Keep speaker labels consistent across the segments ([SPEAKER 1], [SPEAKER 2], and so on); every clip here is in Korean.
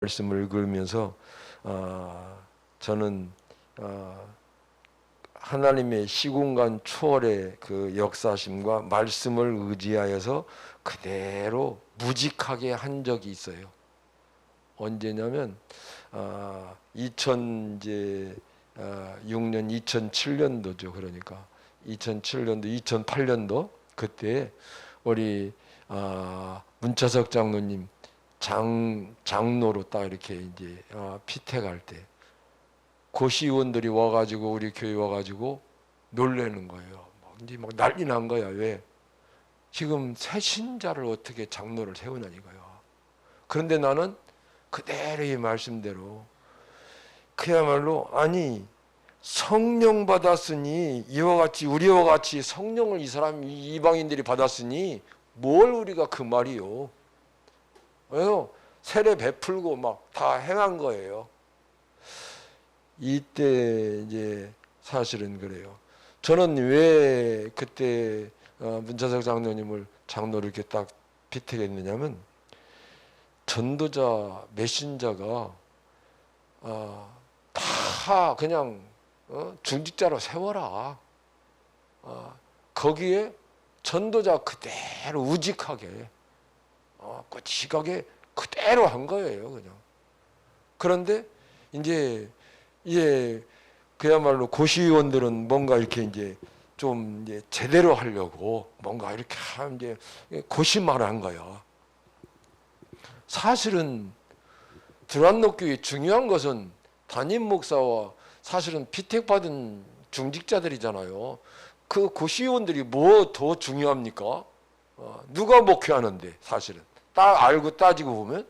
[SPEAKER 1] 말씀을 읽으면서 어, 저는 어, 하나님의 시공간 초월의 그 역사심과 말씀을 의지하여서 그대로 무직하게 한 적이 있어요. 언제냐면 어, 2000 이제 어, 6년 2007년도죠. 그러니까 2007년도 2008년도 그때 우리 어, 문차석 장로님 장 장로로 딱 이렇게 이제 어, 피택할 때 고시의원들이 와가지고 우리 교회 와가지고 놀래는 거예요. 막 이제 막 난리 난 거야. 왜? 지금 새 신자를 어떻게 장로를 세우냐 이거요. 그런데 나는 그대로 이 말씀대로 그야말로 아니 성령 받았으니 이와 같이 우리와 같이 성령을 이 사람 이 이방인들이 받았으니 뭘 우리가 그 말이요. 왜요? 세례 베풀고 막 다 행한 거예요. 이때 이제 사실은 그래요. 저는 왜 그때 어, 문차석 장로님을 장로를 이렇게 딱 피택했느냐면 전도자 메신저가 어, 다 그냥 어, 중직자로 세워라. 어, 거기에 전도자 그대로 우직하게 어, 꼬치하게 그대로 한 거예요, 그냥. 그런데 이제 예 그야말로 고시의원들은 뭔가 이렇게 이제 좀 이제 제대로 하려고 뭔가 이렇게 이제 고심만 한 거야. 사실은 드란노 교회 중요한 것은 담임 목사와 사실은 피택받은 중직자들이잖아요. 그 고시의원들이 뭐 더 중요합니까? 어, 누가 목회하는데 사실은. 딱 알고 따지고 보면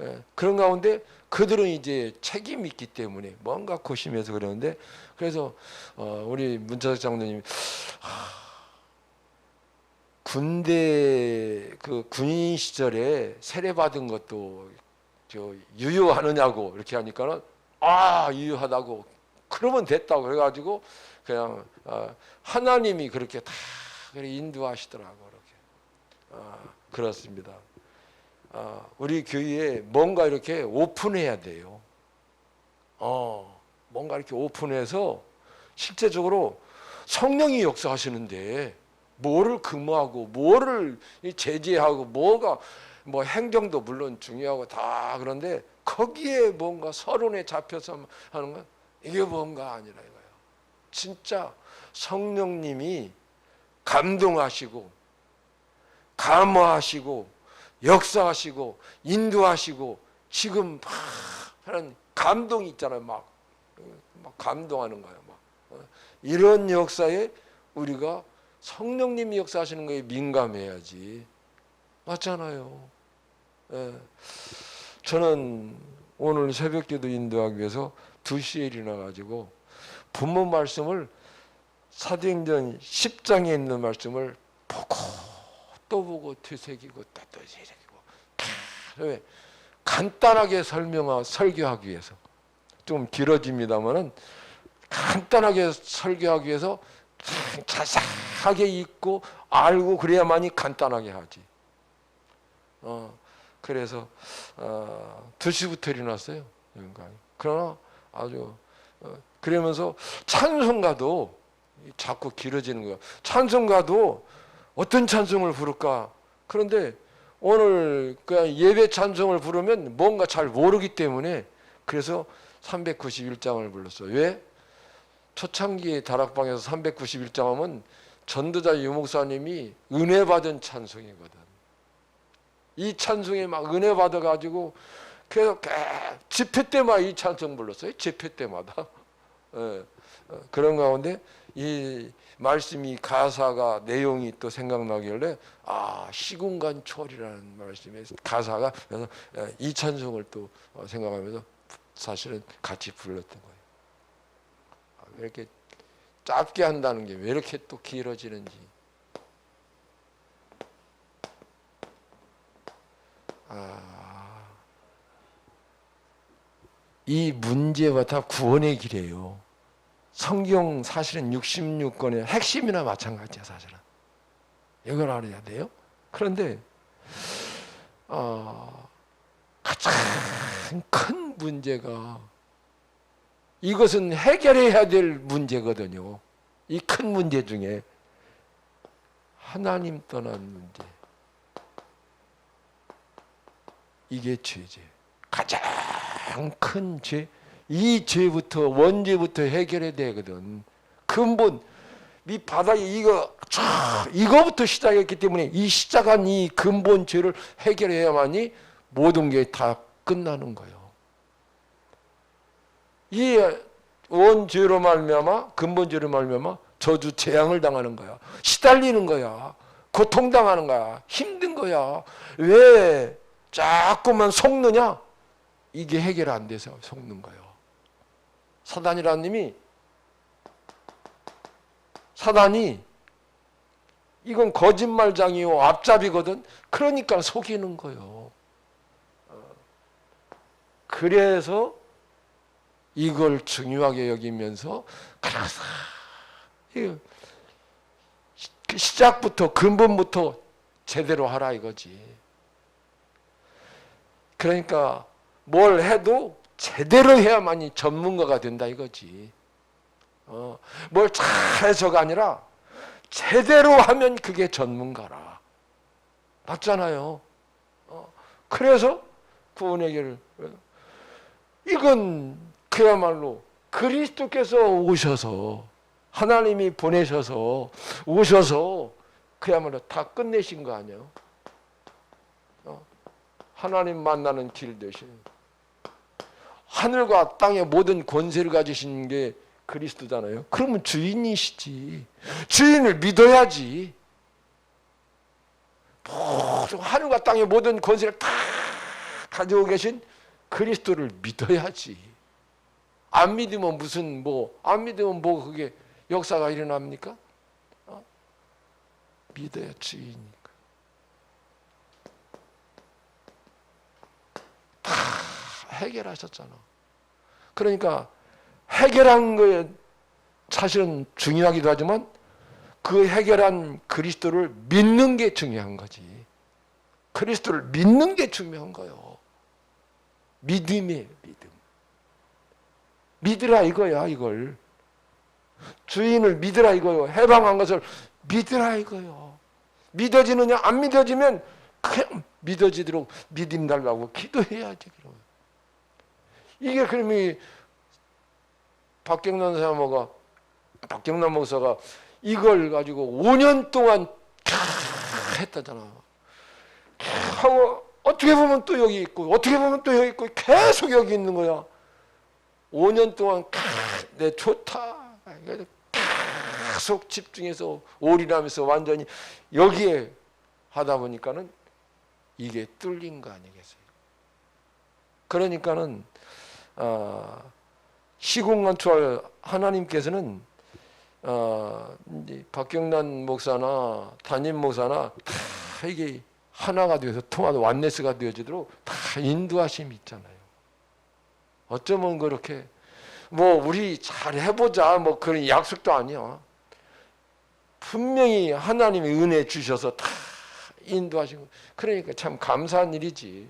[SPEAKER 1] 예, 그런 가운데 그들은 이제 책임이 있기 때문에 뭔가 고심해서 그러는데 그래서 어, 우리 문차석 장로님 하, 군대 그 군인 시절에 세례 받은 것도 저 유효하느냐고 이렇게 하니까는 아 유효하다고. 그러면 됐다고 그래가지고 그냥 어, 하나님이 그렇게 다 그렇게 인도하시더라고 아, 그렇습니다. 아, 우리 교회에 뭔가 이렇게 오픈해야 돼요. 어, 뭔가 이렇게 오픈해서 실제적으로 성령이 역사하시는데 뭐를 근무하고 뭐를 제재하고 뭐가 뭐 행정도 물론 중요하고 다 그런데 거기에 뭔가 서론에 잡혀서 하는 건 이게 뭔가 아니라 이거예요. 진짜 성령님이 감동하시고 감화하시고 역사하시고 인도하시고 지금 막 하는 감동이 있잖아요. 막, 막 감동하는 거예요. 막 어, 이런 역사에 우리가 성령님이 역사하시는 거에 민감해야지. 맞잖아요. 예. 저는 오늘 새벽기도 인도하기 위해서 2시에 일어나 가지고 부모 말씀을 사도행전 10장에 있는 말씀을 보고 또 보고 되새기고 또 되새기고 왜 간단하게 설명하 설교하기 위해서 좀 길어집니다만은 간단하게 설교하기 위해서 자세하게 읽고 알고 그래야만이 간단하게 하지. 어 그래서 어, 2시부터 일어났어요. 그러나 아주 어, 그러면서 찬송가도 자꾸 길어지는 거야. 찬송가도 어떤 찬송을 부를까? 그런데 오늘 그냥 예배 찬송을 부르면 뭔가 잘 모르기 때문에 그래서 391장을 불렀어요. 왜? 초창기 다락방에서 391장 하면 전도자 유목사님이 은혜 받은 찬송이거든. 이 찬송에 막 은혜 받아 가지고 그래서 집회 때마다 이 찬송 불렀어요. 집회 때마다. 예, 어, 그런 가운데 이 말씀이 가사가 내용이 또 생각나길래 아 시공간 초월이라는 말씀의 가사가 그래서 예, 이 찬송을 또 어, 생각하면서 사실은 같이 불렀던 거예요. 아, 왜 이렇게 짧게 한다는 게 왜 이렇게 또 길어지는지. 아, 이 문제와 다 구원의 길이에요. 성경 사실은 66권의 핵심이나 마찬가지야 사실은. 이걸 알아야 돼요. 그런데 어, 가장 큰 문제가 이것은 해결해야 될 문제거든요. 이 큰 문제 중에 하나님 떠난 문제. 이게 죄제. 가장 큰 죄. 이 죄부터 원죄부터 해결해야 되거든. 근본 이 바닥에 이거 촤, 이거부터 시작했기 때문에 이 시작한 이 근본 죄를 해결해야만이 모든 게 다 끝나는 거예요. 이 원죄로 말미암아 근본죄로 말미암아 저주 재앙을 당하는 거야. 시달리는 거야. 고통당하는 거야. 힘든 거야. 왜 자꾸만 속느냐? 이게 해결 안 돼서 속는 거예요. 사단이라는 님이 사단이 이건 거짓말장이요 앞잡이거든. 그러니까 속이는 거예요. 어. 그래서 이걸 중요하게 여기면서 그 시작부터 근본부터 제대로 하라 이거지. 그러니까 뭘 해도 제대로 해야만이 전문가가 된다 이거지. 어, 뭘 잘해서가 아니라 제대로 하면 그게 전문가라. 맞잖아요. 어, 그래서 구원의 길을 이건 그야말로 그리스도께서 오셔서 하나님이 보내셔서 오셔서 그야말로 다 끝내신 거 아니에요? 어, 하나님 만나는 길 대신 하늘과 땅의 모든 권세를 가지신 게 그리스도잖아요. 그러면 주인이시지. 주인을 믿어야지. 모든 하늘과 땅의 모든 권세를 다 가지고 계신 그리스도를 믿어야지. 안 믿으면 무슨 뭐 안 믿으면 뭐 그게 역사가 일어납니까? 어? 믿어야 주인이니까. 다 해결하셨잖아. 그러니까 해결한 거에 사실은 중요하기도 하지만 그 해결한 그리스도를 믿는 게 중요한 거지. 그리스도를 믿는 게 중요한 거예요. 믿음이에요, 믿음. 믿으라 이거야, 이걸. 주인을 믿으라 이거요. 해방한 것을 믿으라 이거요. 믿어지느냐, 안 믿어지면 그냥 믿어지도록 믿음 달라고 기도해야지, 그럼. 이게 그러면 박경남 사모가 박경남 목사가 이걸 가지고 5년 동안 캬 했다잖아. 캬 하고 어떻게 보면 또 여기 있고 어떻게 보면 또 여기 있고 계속 여기 있는 거야. 5년 동안 캬, 내 좋다. 계속 집중해서 올인하면서 완전히 여기에 하다 보니까는 이게 뚫린 거 아니겠어요? 그러니까는 어, 시공간 초월 하나님께서는 어, 박경란 목사나 담임 목사나 다 이게 하나가 되어서 통하도 완네스가 되어지도록 다 인도하심이 있잖아요. 어쩌면 그렇게 뭐 우리 잘 해보자 뭐 그런 약속도 아니야. 분명히 하나님의 은혜 주셔서 다 인도하시고 그러니까 참 감사한 일이지.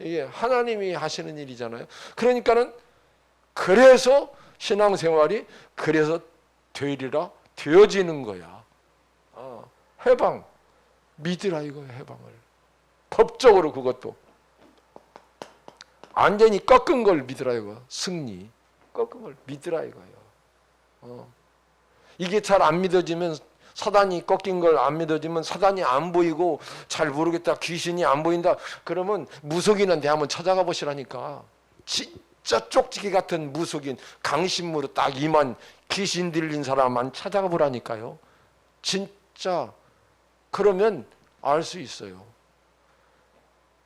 [SPEAKER 1] 이게 하나님이 하시는 일이잖아요. 그러니까는 그래서 신앙생활이 그래서 되리라 되어지는 거야. 어, 해방 믿으라 이거 해방을 법적으로 그것도 완전히 꺾은 걸 믿으라 이거 승리 꺾은 걸 믿으라 이거예요. 어. 이게 잘 안 믿어지면 사단이 꺾인 걸 안 믿어지면 사단이 안 보이고 잘 모르겠다 귀신이 안 보인다. 그러면 무속인한테 한번 찾아가 보시라니까. 진짜 쪽지기 같은 무속인 강신무로 딱 이만 귀신 들린 사람만 찾아가 보라니까요. 진짜. 그러면 알 수 있어요.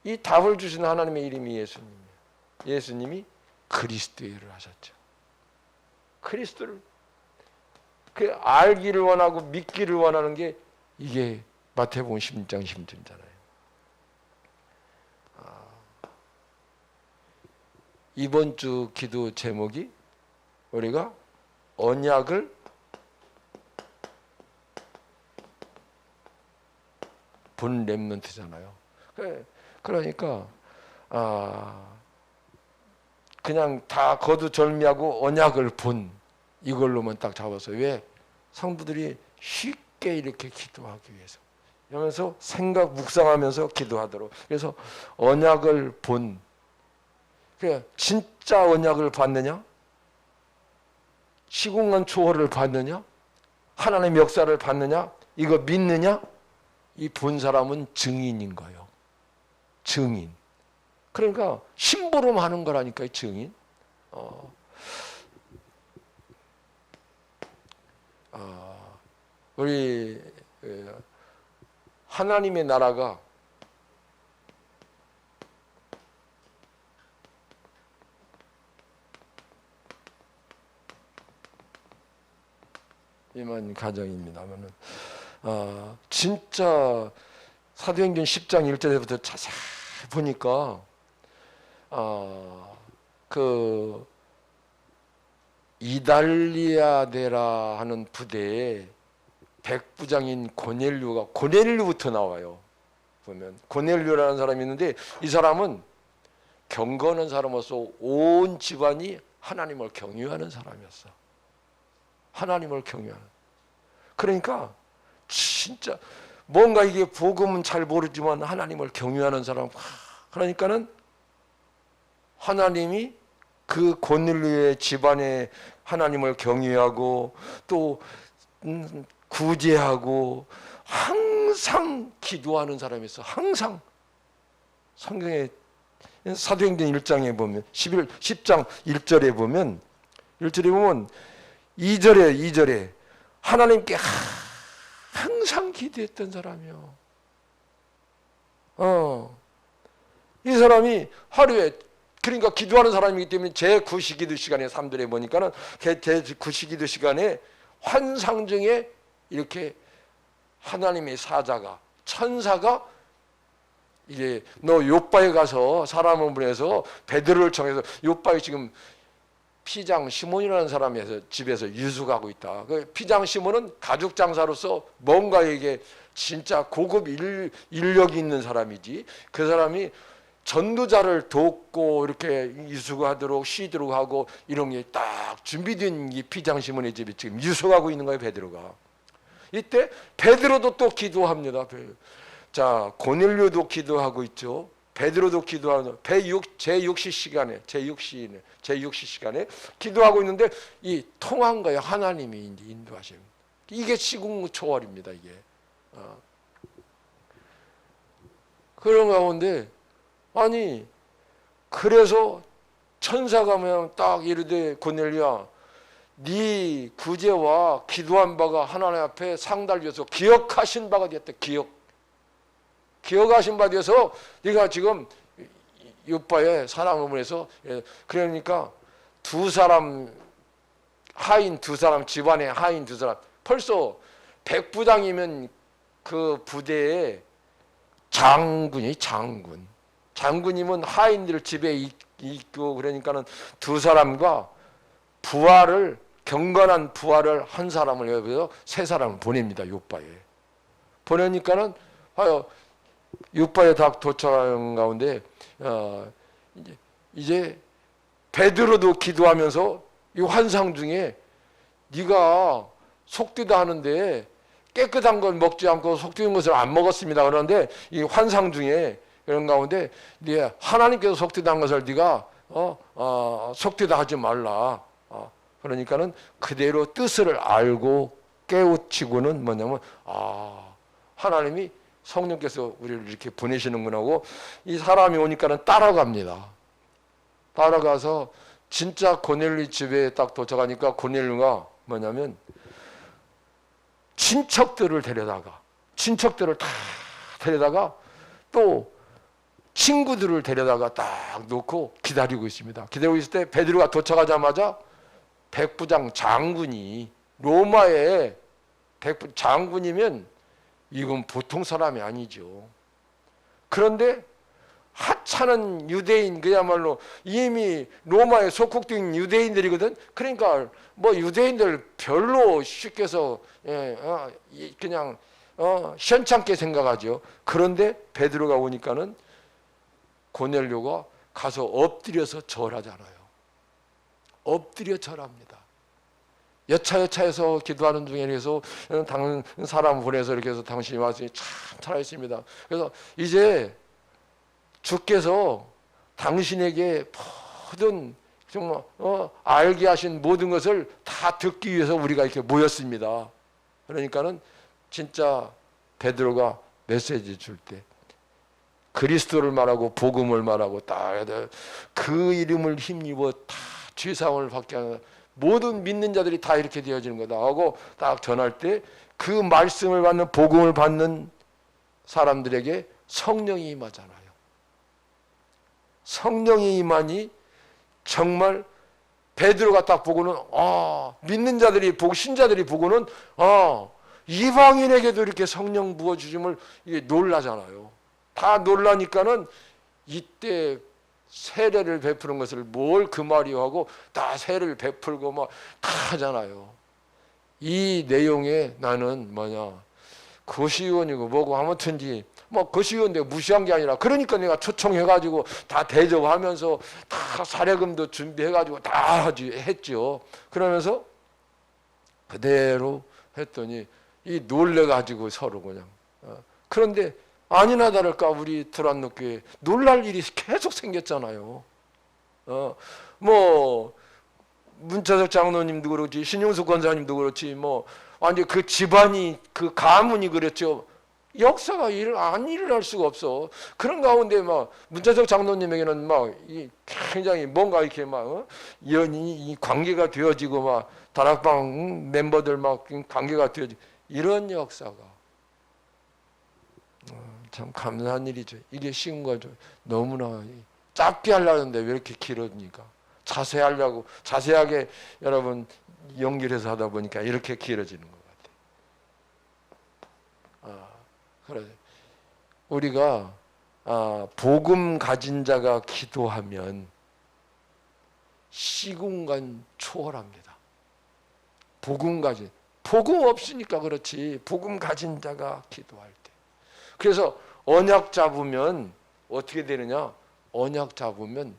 [SPEAKER 1] 이 답을 주신 하나님의 이름이 예수님이에요. 예수님이 그리스도를 하셨죠. 그리스도를 그 알기를 원하고 믿기를 원하는 게 이게 마태복음 16장 16절이잖아요. 아, 이번 주 기도 제목이 우리가 언약을 본 렘넌트잖아요. 그러니까 아, 그냥 다 거두절미하고 언약을 본 이걸로만 딱 잡았어요. 왜? 성도들이 쉽게 이렇게 기도하기 위해서. 이러면서 생각 묵상하면서 기도하도록. 그래서 언약을 본. 그 진짜 언약을 받느냐? 시공간 초월을 받느냐? 하나님의 역사를 받느냐? 이거 믿느냐? 이 본 사람은 증인인 거예요. 증인. 그러니까 심부름 하는 거라니까 증인. 어. 어, 우리 에, 하나님의 나라가 이만 가정입니다만은 아, 진짜 사도행전 10장 1절부터 자세히 보니까 아, 그 이달리아데라 하는 부대에 백부장인 고넬류가 고넬류부터 나와요. 보면 고넬류라는 사람이 있는데 이 사람은 경건한 사람으로서 온 집안이 하나님을 경유하는 사람이었어. 하나님을 경유하는. 그러니까 진짜 뭔가 이게 복음은 잘 모르지만 하나님을 경유하는 사람. 그러니까는 하나님이 그 고넬류의 집안에 하나님을 경유하고 또 음, 구제하고 항상 기도하는 있어. 항상 성경에 사도행전 1장에 보면 11 10장 1절에 보면 1절에 보면 2절에 2절에 하나님께 항상 기도했던 사람이요. 어. 이 사람이 하루에 그러니까 기도하는 사람이기 때문에 제 구시기도 시간에 3절에 보니까는 제 구시기도 시간에 환상 중에 이렇게 하나님의 사자가 천사가 이제 너 요바에 가서 사람을 보내서 베드로를 청해서 요바에 지금 피장 시몬이라는 사람에서 집에서 유숙하고 있다. 그 피장 시몬은 가죽 장사로서 뭔가 이게 진짜 고급 일, 인력이 있는 사람이지. 그 사람이 전도자를 돕고 이렇게 유숙하도록 쉬도록 하고 이런 게 딱 준비된 이 피장 시몬의 집에 지금 유숙하고 있는 거예요 베드로가. 이때 베드로도 또 기도합니다. 자 고넬료도 기도하고 있죠. 베드로도 기도하는 배6 제6시 시간에 제6시에 제6시 시간에 기도하고 있는데 이 통한 거예요. 하나님이 인도하심. 이게 시궁 초월입니다. 이게 어. 그런 가운데 아니 그래서 천사가 그냥 딱 이르되 고넬리야 네 구제와 기도한 바가 하나님 앞에 상달려서 기억하신 바가 되었다. 기억 기억하신 바 되어서 네가 지금 요바의 사랑을 보내서 예, 그러니까 두 사람 하인 두 사람 집안에 하인 두 사람 벌써 백부장이면 그 부대에 장군이 장군 장군이면 하인들 집에 있고 그러니까는 두 사람과 부하를 경건한 부하를 한 사람을 여기서 세 사람을 보냅니다 요바에 보내니까는 하여 육바에 딱 도착한 가운데 어, 이제, 이제 베드로도 기도하면서 이 환상 중에 네가 속되다 하는데 깨끗한 걸 먹지 않고 속되는 것을 안 먹었습니다. 그런데 이 환상 중에 그런 가운데 네 하나님께서 속되다 것을 네가 어, 어, 속되다 하지 말라. 어, 그러니까는 그대로 뜻을 알고 깨우치고는 뭐냐면 아 하나님이 성령께서 우리를 이렇게 보내시는구나 하고 이 사람이 오니까는 따라갑니다. 따라가서 진짜 고넬리 집에 딱 도착하니까 고넬류가 뭐냐면 친척들을 데려다가 친척들을 다 데려다가 또 친구들을 데려다가 딱 놓고 기다리고 있습니다. 기다리고 있을 때 베드로가 도착하자마자 백부장 장군이 로마의 백부 장군이면 이건 보통 사람이 아니죠. 그런데 하찮은 유대인 그야말로 이미 로마에 속국된 유대인들이거든. 그러니까 뭐 유대인들 별로 쉽게서 예, 어, 그냥 어, 시원찮게 생각하죠. 그런데 베드로가 오니까는 고넬료가 가서 엎드려서 절하잖아요. 엎드려 절합니다. 여차여차해서 기도하는 중에 그래서 당 사람 보내서 이렇게 해서 당신이 와서 참 잘하셨습니다. 그래서 이제 주께서 당신에게 모든 정말 어, 알게 하신 모든 것을 다 듣기 위해서 우리가 이렇게 모였습니다. 그러니까는 진짜 베드로가 메시지 줄 때 그리스도를 말하고 복음을 말하고 딱그 이름을 힘입어 다 죄사함을 받게 하는 모든 믿는 자들이 다 이렇게 되어지는 거다 하고 딱 전할 때 그 말씀을 받는 복음을 받는 사람들에게 성령이 임하잖아요. 성령이 임하니 정말 베드로가 딱 보고는 아 믿는 자들이 보고 신자들이 보고는 아 이방인에게도 이렇게 성령 부어 주심을 놀라잖아요. 다 놀라니까는 이때 세례를 베푸는 것을 뭘 그 말이요 하고 다 세례를 베풀고 막 다 하잖아요. 이 내용에 나는 뭐냐 거시원이고 뭐고 아무튼지 뭐 거시원 내가 무시한 게 아니라 그러니까 내가 초청해가지고 다 대접하면서 다 사례금도 준비해가지고 다 하지 했죠. 그러면서 그대로 했더니 이 놀래가지고 서로 그냥 어. 그런데 아니나 다를까 우리 드란노교회 놀랄 일이 계속 생겼잖아요. 어, 뭐 문차석 장로님도 그렇지 신용숙 권사님도 그렇지 뭐 완전 그 집안이 그 가문이 그랬죠. 역사가 일, 안 일어날 수가 없어. 그런 가운데 막 문차석 장로님에게는 막이 굉장히 뭔가 이렇게 막 어? 연이 이 관계가 되어지고 막 다락방 멤버들 막 관계가 되어지 이런 역사가 어, 참 감사한 일이죠. 이게 쉬운 거죠. 너무나 짧게 하려는데 왜 이렇게 길어지니까 자세하려고 자세하게 여러분 연결해서 하다 보니까 이렇게 길어지는 것 같아요. 아, 그래 우리가 아, 복음 가진 자가 기도하면 시공간 초월합니다. 복음 가진 복음 없으니까 그렇지. 복음 가진 자가 기도할 때. 그래서 언약 잡으면 어떻게 되느냐? 언약 잡으면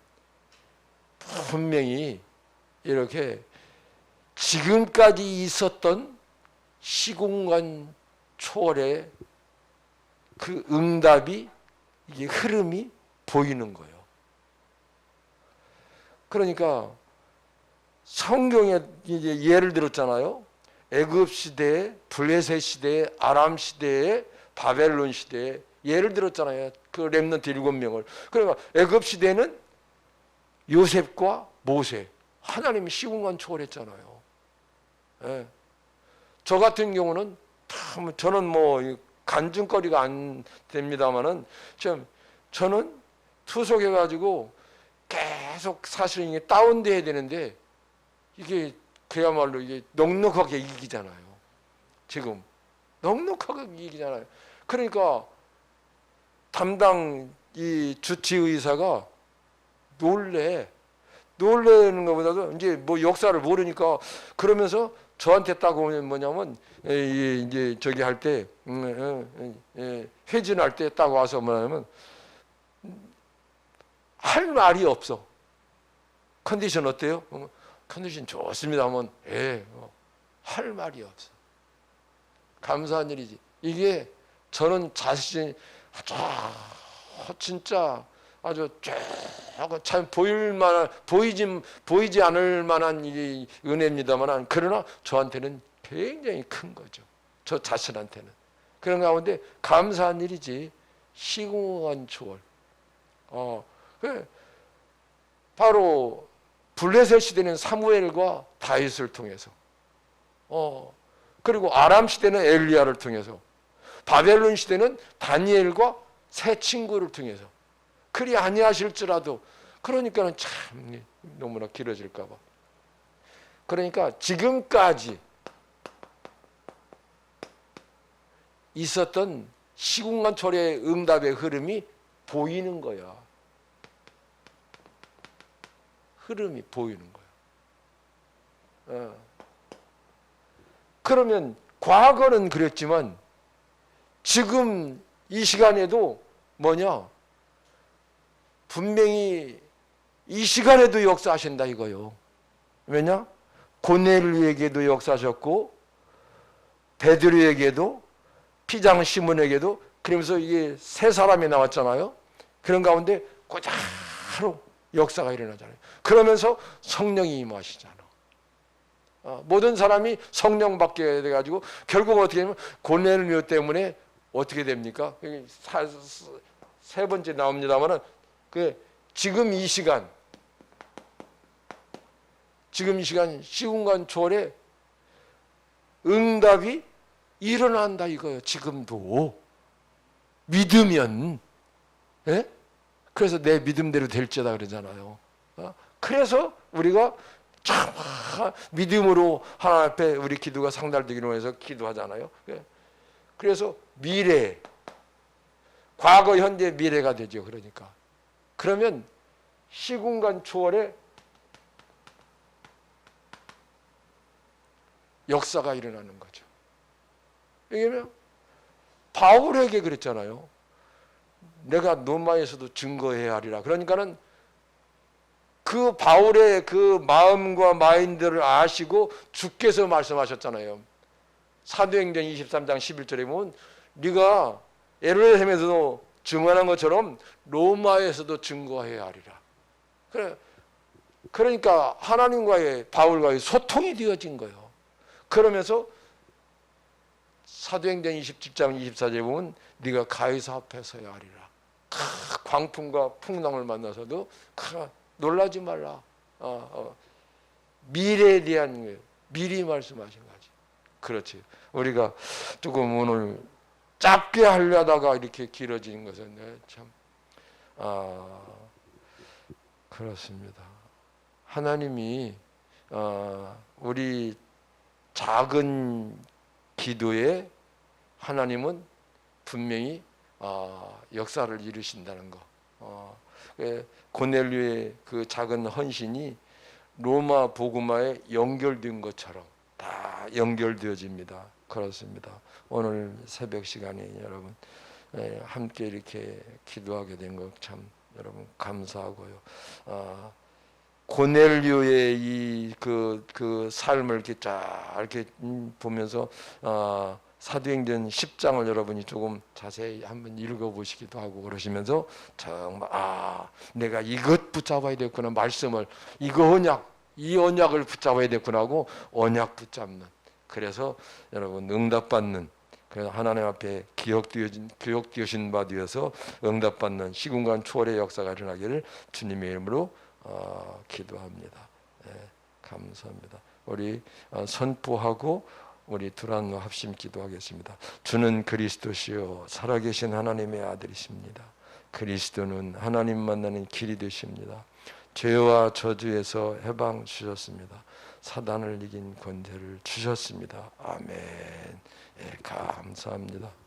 [SPEAKER 1] 분명히 이렇게 지금까지 있었던 시공간 초월의 그 응답이 이게 흐름이 보이는 거예요. 그러니까 성경에 이제 예를 들었잖아요. 애굽 시대에 블레셋 시대에 아람 시대에 바벨론 시대에 예를 들었잖아요. 그 렘넌트 일곱 명을. 그러니까 애굽 시대는 요셉과 모세 하나님이 시공간 초월했잖아요. 예. 저 같은 경우는 참 저는 뭐 간증거리가 안 됩니다만은 좀 저는 투석해 가지고 계속 사실은 이게 다운돼야 되는데 이게 그야말로 이게 넉넉하게 이기잖아요. 지금 넉넉하게 이기잖아요. 그러니까 담당 이 주치 의사가 놀래. 놀래는 것보다도 이제 뭐 역사를 모르니까 그러면서 저한테 딱 오면 뭐냐면 이제 저기 할때 음, 회진할 때 딱 와서 뭐냐면 할 말이 없어. 컨디션 어때요? 컨디션 좋습니다 하면 예, 어, 할 말이 없어. 감사한 일이지. 이게 저는 자신 아주 진짜 아주 참 보일 만한 보이지 보이지 않을 만한 이 은혜입니다만 그러나 저한테는 굉장히 큰 거죠. 저 자신한테는 그런 가운데 감사한 일이지 시공한 초월. 어, 그 바로 블레셋 시대는 사무엘과 다윗을 통해서, 어 그리고 아람 시대는 엘리야를 통해서, 바벨론 시대는 다니엘과 새 친구를 통해서. 그리 아니하실지라도 그러니까는 참 너무나 길어질까 봐. 그러니까 지금까지 있었던 시공간 초래의 응답의 흐름이 보이는 거야. 흐름이 보이는 거예요. 어. 그러면 과거는 그랬지만 지금 이 시간에도 뭐냐? 분명히 이 시간에도 역사하신다 이거요. 왜냐? 고넬류에게도 역사하셨고 베드로에게도 피장 시몬에게도 그러면서 이게 세 사람이 나왔잖아요. 그런 가운데 고자로 역사가 일어나잖아요. 그러면서 성령이 임하시잖아. 어, 모든 사람이 성령 받게 돼가지고 결국 어떻게 되면 고넬료 때문에 어떻게 됩니까? 세 번째 나옵니다만은 그 지금 이 시간 지금 이 시간 시군간 초월에 응답이 일어난다 이거예요. 지금도 믿으면 예? 그래서 내 믿음대로 될지다 그러잖아요. 어? 그래서 우리가 참 아, 믿음으로 하나님 앞에 우리 기도가 상달되기로 해서 기도하잖아요. 예. 그래서 미래, 과거, 현재, 미래가 되죠. 그러니까 그러면 시공간 초월에 역사가 일어나는 거죠. 왜냐면 바울에게 그랬잖아요. 내가 노마에서도 증거해야 하리라. 그러니까는 그 바울의 그 마음과 마인드를 아시고 주께서 말씀하셨잖아요. 사도행전 23장 11절에 보면 네가 에르사렘에서도 증언한 것처럼 로마에서도 증거해야 하리라. 그래 그러니까 하나님과의 바울과의 소통이 되어진 거예요. 그러면서 사도행전 27장 24절에 보면 네가 가이사 앞에 서야 하리라. 크, 광풍과 풍랑을 만나서도 크, 놀라지 말라. 어, 어. 미래에 대한. 미리 말씀하신 거지. 그렇지. 우리가 조금 오늘 짧게 하려다가 이렇게 길어지는 것은 네, 참 아, 그렇습니다. 하나님이 어, 우리 작은 기도에 하나님은 분명히 어, 역사를 이루신다는 거. 어, 예, 고넬류의 그 작은 헌신이 로마 복음화에 연결된 것처럼 다 연결되어집니다. 그렇습니다. 오늘 새벽 시간에 여러분 예, 함께 이렇게 기도하게 된 것 참 여러분 감사하고요. 아, 고넬류의 이그그 삶을 이렇게 쫙 이렇게 음, 보면서 아, 사도행전 10장을 여러분이 조금 자세히 한번 읽어보시기도 하고 그러시면서 정말 아 내가 이것 붙잡아야 됐구나 말씀을 이거 언약 이 언약을 붙잡아야 됐구나 하고 언약 붙잡는 그래서 여러분 응답받는 그래서 하나님 앞에 기억되어진 기억되어진 바 되어서 응답받는 시공간 초월의 역사가 일어나기를 주님의 이름으로 어, 기도합니다. 예, 감사합니다. 우리 어, 선포하고 우리 두란노 합심 기도하겠습니다. 주는 그리스도시요 살아계신 하나님의 아들이십니다. 그리스도는 하나님 만나는 길이 되십니다. 죄와 저주에서 해방 주셨습니다. 사단을 이긴 권세를 주셨습니다. 아멘. 예, 감사합니다.